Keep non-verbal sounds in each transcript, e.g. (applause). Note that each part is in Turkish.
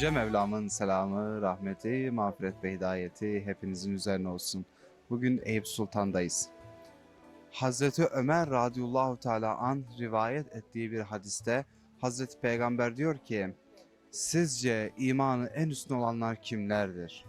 Yüce Mevlam'ın selamı, rahmeti, mağfiret ve hidayeti hepinizin üzerine olsun. Bugün Eyüp Sultan'dayız. Hazreti Ömer radıyallahu teala an rivayet ettiği bir hadiste Hazreti Peygamber diyor ki Sizce imanı en üstün olanlar kimlerdir?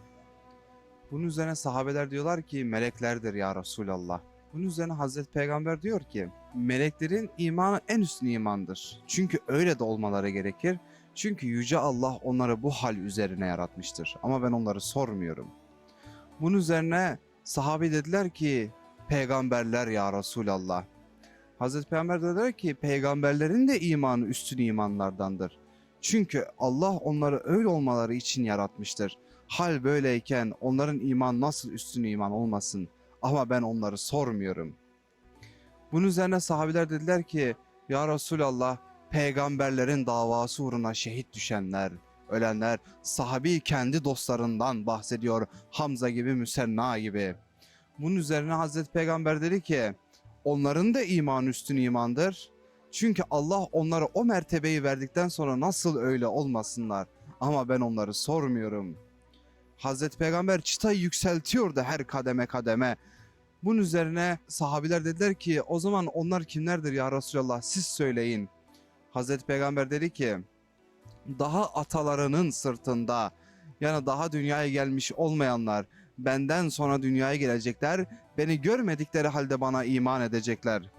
Bunun üzerine sahabeler diyorlar ki meleklerdir ya Resulallah. Bunun üzerine Hazreti Peygamber diyor ki meleklerin imanı en üstün imandır. Çünkü öyle de olmaları gerekir. Çünkü Yüce Allah onları bu hal üzerine yaratmıştır. Ama ben onları sormuyorum. Bunun üzerine sahabe dediler ki peygamberler ya Resulallah. Hazreti Peygamber dediler ki peygamberlerin de imanı üstün imanlardandır. Çünkü Allah onları öyle olmaları için yaratmıştır. Hal böyleyken onların iman nasıl üstün iman olmasın? Ama ben onları sormuyorum. Bunun üzerine sahabiler dediler ki ya Resulallah peygamberlerin davası uğruna şehit düşenler, ölenler, sahabi kendi dostlarından bahsediyor. Hamza gibi, Müsenna gibi. Bunun üzerine Hazreti Peygamber dedi ki, onların da iman üstün imandır. Çünkü Allah onlara o mertebeyi verdikten sonra nasıl öyle olmasınlar. Ama ben onları sormuyorum. Hazreti Peygamber çıtayı yükseltiyordu her kademe kademe. Bunun üzerine sahabiler dediler ki o zaman onlar kimlerdir ya Resulallah siz söyleyin. Hazreti Peygamber dedi ki daha atalarının sırtında yani daha dünyaya gelmiş olmayanlar benden sonra dünyaya gelecekler beni görmedikleri halde bana iman edecekler.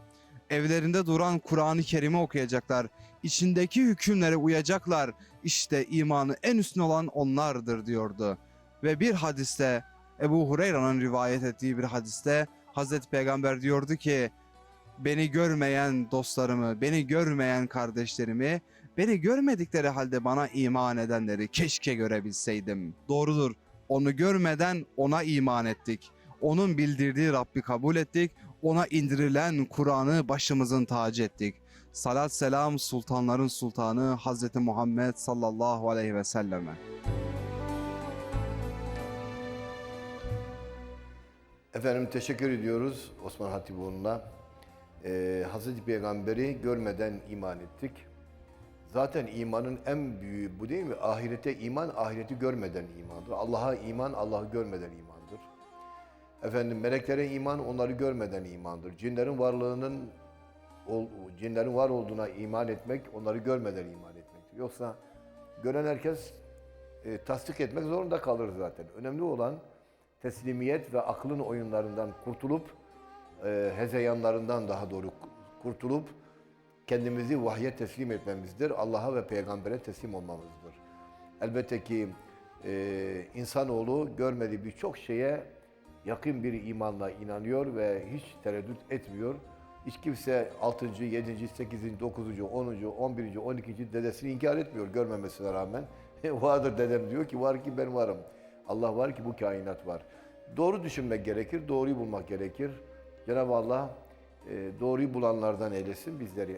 Evlerinde duran Kur'an-ı Kerim'i okuyacaklar. içindeki hükümlere uyacaklar. İşte imanı en üstün olan onlardır diyordu. Ve bir hadiste Ebu Hureyre'nin rivayet ettiği bir hadiste Hazreti Peygamber diyordu ki beni görmeyen dostlarımı, beni görmeyen kardeşlerimi, beni görmedikleri halde bana iman edenleri keşke görebilseydim. Doğrudur. Onu görmeden ona iman ettik. Onun bildirdiği Rabbi kabul ettik. Ona indirilen Kur'an'ı başımızın tacı ettik. Salat selam sultanların sultanı Hazreti Muhammed sallallahu aleyhi ve selleme. Efendim teşekkür ediyoruz Osman Hatipoğlu'na. Ee, Hazreti Peygamber'i görmeden iman ettik. Zaten imanın en büyüğü bu değil mi? Ahirete iman, ahireti görmeden imandır. Allah'a iman, Allah'ı görmeden imandır. Efendim meleklere iman, onları görmeden imandır. Cinlerin varlığının, cinlerin var olduğuna iman etmek, onları görmeden iman etmektir. Yoksa gören herkes e, tasdik etmek zorunda kalır zaten. Önemli olan teslimiyet ve aklın oyunlarından kurtulup, e, hezeyanlarından daha doğru kurtulup, kendimizi vahye teslim etmemizdir. Allah'a ve peygambere teslim olmamızdır. Elbette ki e, insanoğlu görmediği birçok şeye yakın bir imanla inanıyor ve hiç tereddüt etmiyor. Hiç kimse 6. 7. 8. 9. 10. 11. 12. dedesini inkar etmiyor görmemesine rağmen. (laughs) Vardır dedem diyor ki var ki ben varım. Allah var ki bu kainat var. Doğru düşünmek gerekir, doğruyu bulmak gerekir. Cenab-ı Allah e, doğruyu bulanlardan eylesin bizleri.